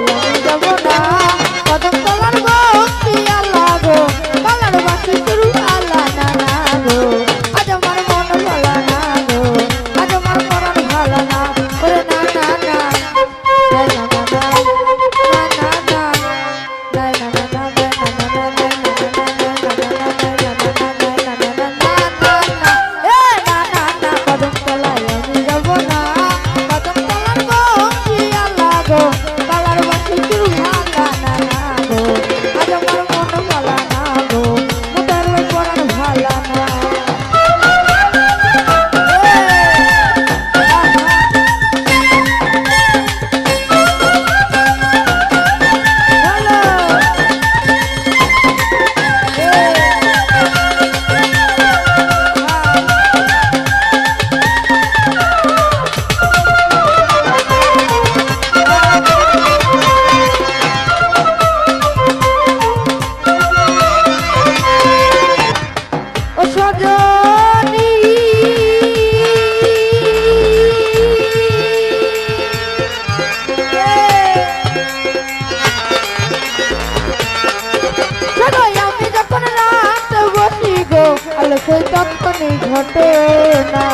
love you. এমনই ঘটনা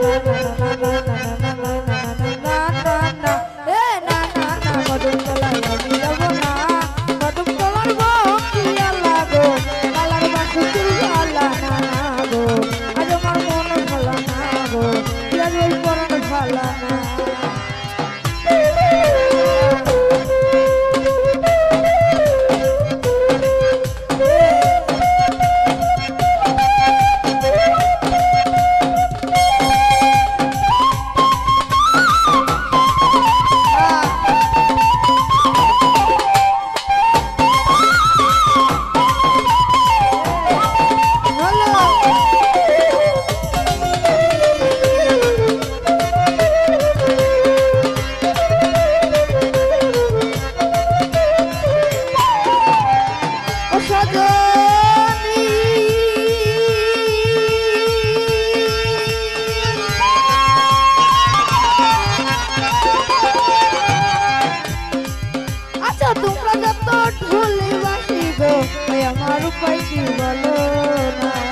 Thank you. উপায় কি বলো না।